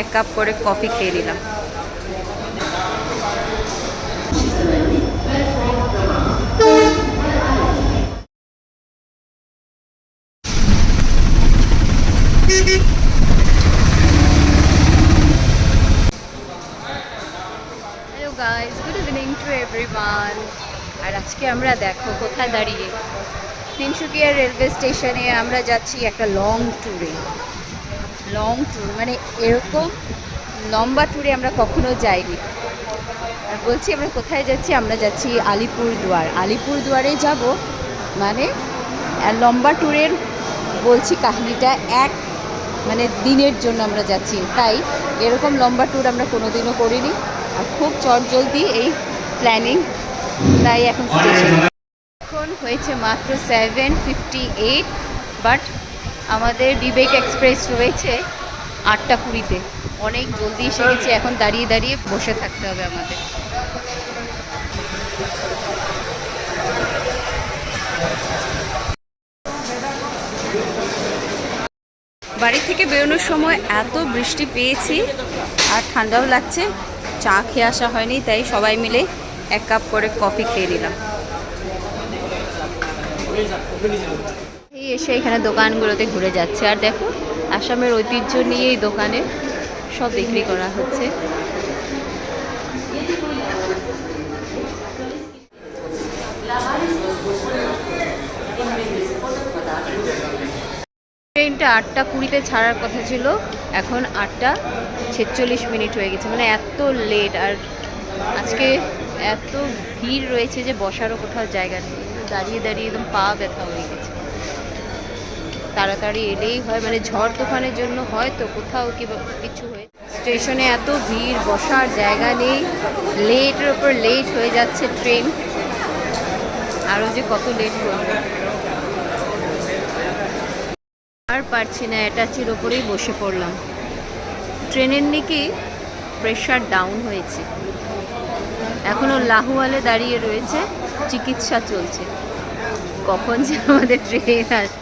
এক কাপ করে কফি খেয়ে নিলাম। টু এভরিওয়ান আর আজকে আমরা দেখো কোথায় দাঁড়িয়ে। তিনসুকিয়া রেলওয়ে স্টেশনে আমরা যাচ্ছি একটা লং ট্যুরে লং ট্যুর মানে এরকম লম্বা ট্যুরে আমরা কখনো যাইনি। আর বলছি আমরা কোথায় যাচ্ছি? আমরা যাচ্ছি আলিপুরদুয়ার। আলিপুরদুয়ারে যাব মানে লম্বা ট্যুরের বলছি কাহিনীটা এক মানে দিনের জন্য আমরা যাচ্ছি। তাই এরকম লম্বা ট্যুর আমরা কোনোদিনও করিনি। আর খুব চটজলদি এই প্ল্যানিং তাই এখন এখন হয়েছে মাত্র সেভেন ফিফটি এইট বাট আমাদের বিবেক এক্সপ্রেস রয়েছে আটটা কুড়িতে। অনেক জলদি এসে গেছে, এখন দাঁড়িয়ে দাঁড়িয়ে বসে থাকতে হবে আমাদের। বাড়ি থেকে বেরোনোর সময় এত বৃষ্টি পেয়েছি, আর ঠান্ডাও লাগছে, চা খেয়ে আসা হয়নি, তাই সবাই মিলে এক কাপ করে কফি খেয়ে নিলাম। এসে এখানে দোকানগুলোতে ঘুরে যাচ্ছে। আর দেখো, আসামের ঐতিহ্য নিয়ে এই দোকানে সব বিক্রি করা হচ্ছে। ট্রেনটা আটটা কুড়িতে ছাড়ার কথা ছিল। এখন আটটা ছেচল্লিশ মিনিট হয়ে গেছে। মানে এত লেট আর আজকে এত ভিড় রয়েছে যে বসারও কোথাও জায়গা নেই। দাঁড়িয়ে দাঁড়িয়ে একদম পা ব্যথা হয়ে গেছে। তাড়াতাড়ি এলেই হয় মানে ঝড় তুফানের জন্য হয়তো কোথাও কি কিছু হয়ে স্টেশনে এত ভিড়, বসার জায়গা নেই, লেটের ওপর লেট হয়ে যাচ্ছে ট্রেন। আরও যে কত লেট করবে। আর পারছি না, অ্যাটাচির ওপরেই বসে পড়লাম। ট্রেনের নাকি প্রেশার ডাউন হয়েছে। এখনও লাহুয়ালে দাঁড়িয়ে রয়েছে, চিকিৎসা চলছে। কখন যে আমাদের ট্রেন আসবে।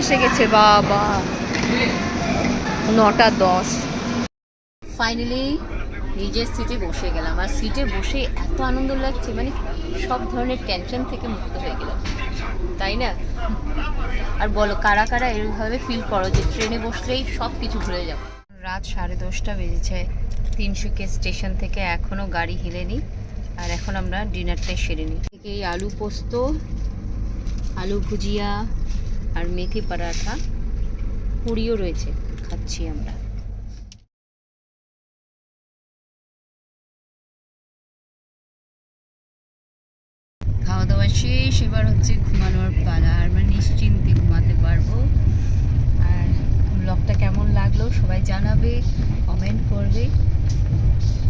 এসে গেছে বাবা। নটা দশ। ফাইনালি নিজের সিটে বসে গেলাম। আর সিটে বসে এত আনন্দ লাগছে মানে সব ধরনের টেনশন থেকে মুক্ত হয়ে গেলাম। তাই না? আর বলো কারা কারা এরভাবে ফিল করো যে ট্রেনে বসলেই সব কিছু ভুলে যাও? রাত সাড়ে দশটা বেজেছে। তিনশুকিয়া স্টেশন থেকে এখনও গাড়ি হিলেনি আর এখন আমরা ডিনারটাই সেরে নিই। এই আলু পোস্ত আলু ভুজিয়া আর মেথি পরাঠা পুরিও রয়েছে, খাচ্ছি আমরা। খাওয়া দাওয়া শেষ, এবার হচ্ছে ঘুমানোর পালা। আর আমরা নিশ্চিন্তে ঘুমাতে পারব। আর ব্লগটা কেমন লাগল সবাই জানাবে কমেন্ট করবে।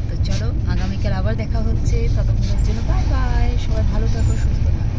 তো চলো, আগামীকাল আবার দেখা হচ্ছে। ততক্ষণের জন্য বাই বাই সবাই ভালো থাকো, সুস্থ থাকো।